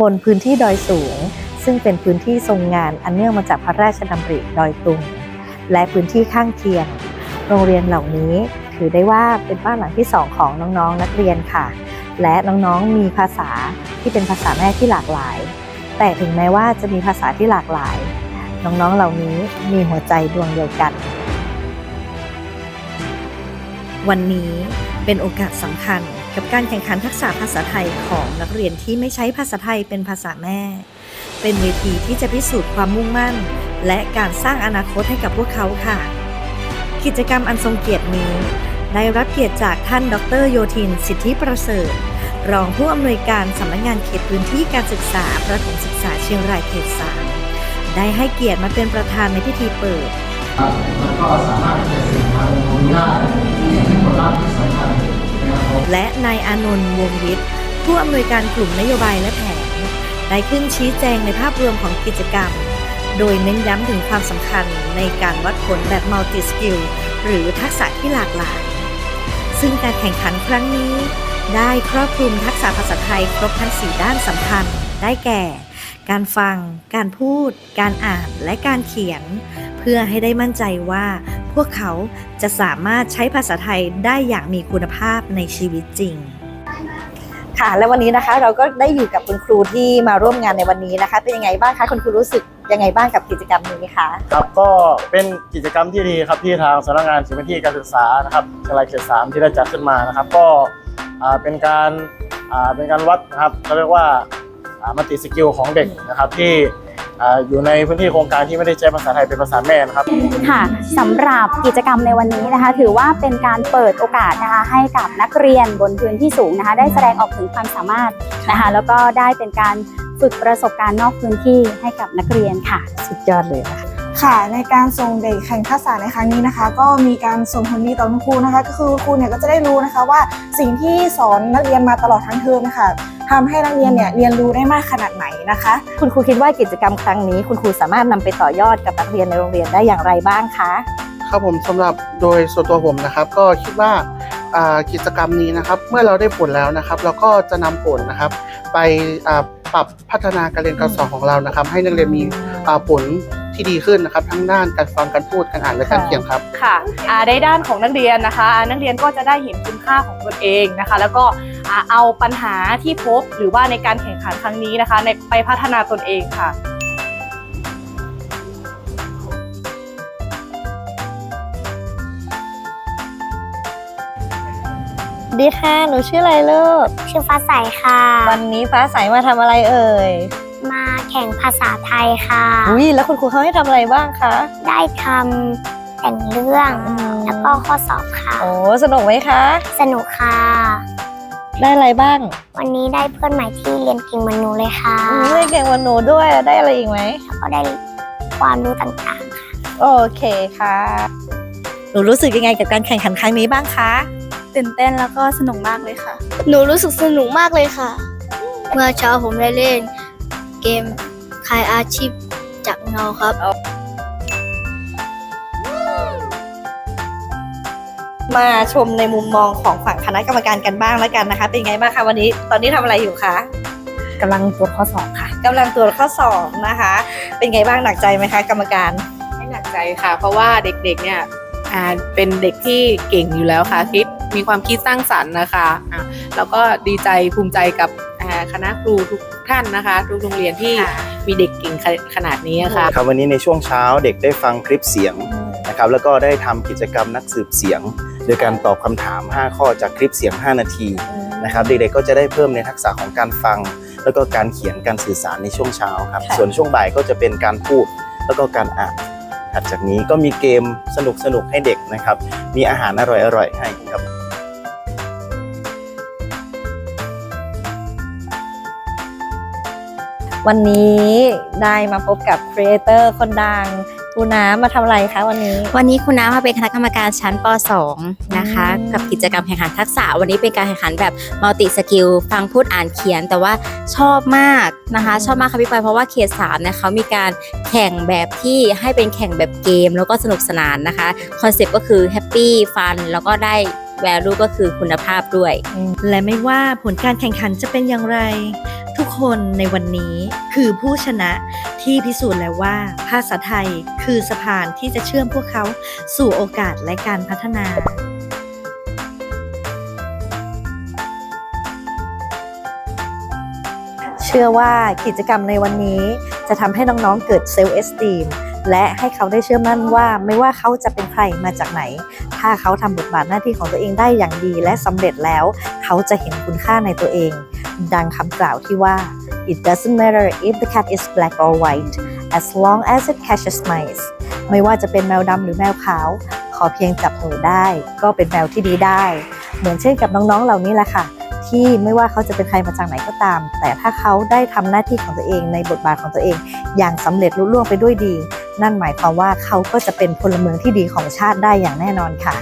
บนพื้นที่ดอยสูง ซึ่งเป็นพื้นที่ทรงงานอันเนื่องมาจากพระราชดำริดอยตุง และพื้นที่ข้างเคียง โรงเรียนเหล่านี้ถือได้ว่าเป็นบ้านหลังที่สองของน้องๆนักเรียนค่ะ และน้องๆมีภาษาที่เป็นภาษาแม่ที่หลากหลาย แต่ถึงแม้ว่าจะมีภาษาที่หลากหลาย น้องๆเหล่านี้มีหัวใจดวงเดียวกัน วันนี้เป็นโอกาสสำคัญ กับการแข่งขันทักษะภาษาไทยของนักเรียนที่ไม่ใช้ภาษาไทยเป็นภาษาแม่ เป็นเวทีที่จะพิสูจน์ความมุ่งมั่น และการสร้างอนาคตให้กับพวกเขาค่ะ กิจกรรมอันทรงเกียรตินี้ ได้รับเกียรติจากท่านดรโยธิน สิทธิประเสริฐ รองผู้อำนวยการสำนักงานเขตพื้นที่การศึกษาประถมศึกษาเชียงรายเขตสามได้ให้เกียรติมาเป็นประธานในพิธีเปิด แล้วก็สามารถที่จะสื่อสารตรงนี้ได้นี่เป็นผลลัพธ์ และนายอานนท์วงวิทย์ผู้อำนวยการกลุ่มนโยบายและแผน ได้ขึ้นชี้แจงในภาพรวมของกิจกรรม โดยเน้นย้ำถึงความสำคัญในการวัดผลแบบมัลติสกิลหรือทักษะที่หลากหลาย ซึ่งการแข่งขันครั้งนี้ ได้ครอบคลุมทักษะภาษาไทยครบทั้ง 4 ด้านสำคัญ ได้แก่ การฟัง การพูด การอ่าน และการเขียน เพื่อให้ได้มั่นใจว่า พวกเขาจะสามารถใช้ภาษาไทยได้อย่างมีคุณภาพในชีวิตจริง ค่ะ และวันนี้นะคะเราก็ได้อยู่กับคุณครูที่มาร่วมงานในวันนี้นะคะ เป็นยังไงบ้างคะคุณครูรู้สึกยังไงบ้างกับกิจกรรมนี้คะครับก็เป็นกิจกรรมที่ดีครับที่ทางสำนักงานสินที่การศึกษานะครับเชียงรายเขตสามที่ได้จัดขึ้นมานะครับ ก็อ่าเป็นการอ่าเป็นการวัดนะครับเขาเรียกว่ามัลติสกิลของเด็กนะครับที่ อ่าอยู่ในพื้นที่โครงการที่ไม่ได้ใช้ภาษาไทยเป็นภาษาแม่นะครับค่ะสำหรับกิจกรรมในวันนี้นะคะ ถือว่าเป็นการเปิดโอกาสนะคะให้กับนักเรียนบนพื้นที่สูงนะคะ ได้แสดงออกถึงความสามารถนะคะ แล้วก็ได้เป็นการฝึกประสบการณ์นอกพื้นที่ให้กับนักเรียนค่ะ สุดยอดเลยนะคะ ค่ะในการส่งเด็กแข่งทักษะในครั้งนี้นะคะ ก็มีการส่งผลดีต่อคุณครูนะคะ ก็คือครูเนี่ยก็จะได้รู้นะคะว่าสิ่งที่สอนนักเรียนมาตลอดทั้งเทอมนะคะทำให้นักเรียนเนี่ยเรียนรู้ได้มากขนาดไหนนะคะ คุณครูคิดว่ากิจกรรมครั้งนี้ คุณครูสามารถนำไปต่อยอดกับนักเรียนในโรงเรียนได้อย่างไรบ้างคะครับผมสำหรับโดยส่วนตัวผมนะครับ ก็คิดว่าอ่ากิจกรรมนี้นะครับ เมื่อเราได้ผลแล้วนะครับ เราก็จะนำผลนะครับ ไปอ่าปรับพัฒนาการเรียนการสอนของเรานะครับ ให้นักเรียนมีอ่าผล ที่ดีขึ้นนะครับ ทั้งด้านการฟังการพูดการอ่านและการเขียนครับ ค่ะอ่าในด้านของนักเรียนนะคะอ่านักเรียนก็จะได้เห็นคุณค่าของตนเองนะคะ แล้วก็อ่าเอาปัญหาที่พบหรือว่าในการแข่งขันครั้งนี้นะคะในไปพัฒนาตนเองค่ะ ดีค่ะ หนูชื่ออะไรลูกชื่อฟ้าใสค่ะ วันนี้ฟ้าใสมาทำอะไรเอ่ยมา แข่งภาษาไทยค่ะ อุ้ยแล้วคุณครูเขาให้ทำอะไรบ้างคะ ได้ทำแต่งเรื่อง แล้วก็ข้อสอบค่ะ โอ้สนุกไหมคะ สนุกค่ะ ได้อะไรบ้าง วันนี้ได้เพื่อนใหม่ที่เรียนเก่งเหมือนหนูเลยค่ะอืมได้เก่งกวันหนูด้วยได้อะไรอีกไหมแล้วก็ได้ความรู้ต่างโอเคค่ะ หนูรู้สึกยังไงกับการแข่งขันครั้งนี้บ้างคะตื่นเต้นแล้วก็สนุกมากเลยค่ะ หนูรู้สึกสนุกมากเลยค่ะ เมื่อเช้าผมได้เล่น เกมคายอาชีพจากเงาครับ มาชมในมุมมองของฝั่งคณะกรรมการกันบ้างแล้วกันนะคะ เป็นไงบ้างคะวันนี้ ตอนนี้ทำอะไรอยู่คะกำลังตรวจข้อสอบค่ะ กำลังตรวจข้อสอบนะคะ เป็นไงบ้างหนักใจไหมคะ กรรมการ ไม่หนักใจค่ะ เพราะว่าเด็กๆเนี่ยอ่าเป็นเด็กที่เก่งอยู่แล้วค่ะคิดมีความคิดสร้างสรรค์นะคะอะแล้วก็ดีใจภูมิใจกับอ่า คณะครูทุกท่านนะคะ ทุกโรงเรียนที่ค่ะมีเด็กเก่งขขนาดนี้ค่ะครับวันนี้ในช่วงเช้าเด็กได้ฟังคลิปเสียงนะครับแล้วก็ได้ทำกิจกรรมนักสืบเสียง โดยการตอบคำถาม 5 ข้อจากคลิปเสียง 5 นาทีนะครับเด็กๆก็จะได้เพิ่มในทักษะของการฟัง แล้วก็การเขียนการสื่อสารในช่วงเช้าครับค่ะส่วนช่วงบ่ายก็จะเป็นการพูดแล้วก็การอ่านถัดจากนี้ก็มีเกมสนุกๆให้เด็กนะครับ มีอาหารอร่อยๆให้ครับ วันนี้ได้มาพบกับครีเอเตอร์คนดังคูน้ำมาทำอะไรคะวันนี้ วันนี้คุณน้ำมาเป็นคณะกรรมการชั้นป .2 นะคะอืมกับกิจกรรมแข่งขันทักษะ วันนี้เป็นการแข่งขันแบบมัลติสกิลฟังพูดอ่านเขียน แต่ว่าชอบมากนะคะ ชอบมากค่ะพี่ปอยเพราะว่าเขตสามเนี่ยเขามีการแข่งแบบที่ให้เป็นแข่งแบบเกม แล้วก็สนุกสนานนะคะคอนเซ็ปต์ก็คือแฮปปี้ฟันแล้วก็ได้แวลูก็คือคุณภาพด้วย และไม่ว่าผลการแข่งขันจะเป็นอย่างไร ทุกคนในวันนี้คือผู้ชนะที่พิสูจน์แล้วว่า ภาษาไทยคือสะพานที่จะเชื่อมพวกเขาสู่โอกาสและการพัฒนาเชื่อว่ากิจกรรมในวันนี้จะทำให้น้อง ๆ เกิดเซลล์เอสตีม และให้เขาได้เชื่อมั่นว่าไม่ว่าเขาจะเป็นใครมาจากไหน ถ้าเขาทำบทบาทหน้าที่ของตัวเองได้อย่างดีและสำเร็จแล้ว เขาจะเห็นคุณค่าในตัวเอง ดังคำกล่าวที่ว่า it doesn't matter if the cat is black or white as long as it catches mice ไม่ว่าจะเป็นแมวดำหรือแมวขาว ขอเพียงจับหนูได้ ก็เป็นแมวที่ดีได้ เหมือนเช่นกับน้องๆเหล่านี้แหละค่ะ ที่ไม่ว่าเขาจะเป็นใครมาจากไหนก็ตาม แต่ถ้าเขาได้ทำหน้าที่ของตัวเองในบทบาทของตัวเอง อย่างสำเร็จลุล่วงไปด้วยดี นั่นหมายความว่าเขาก็จะเป็นพลเมืองที่ดีของชาติได้อย่างแน่นอนค่ะ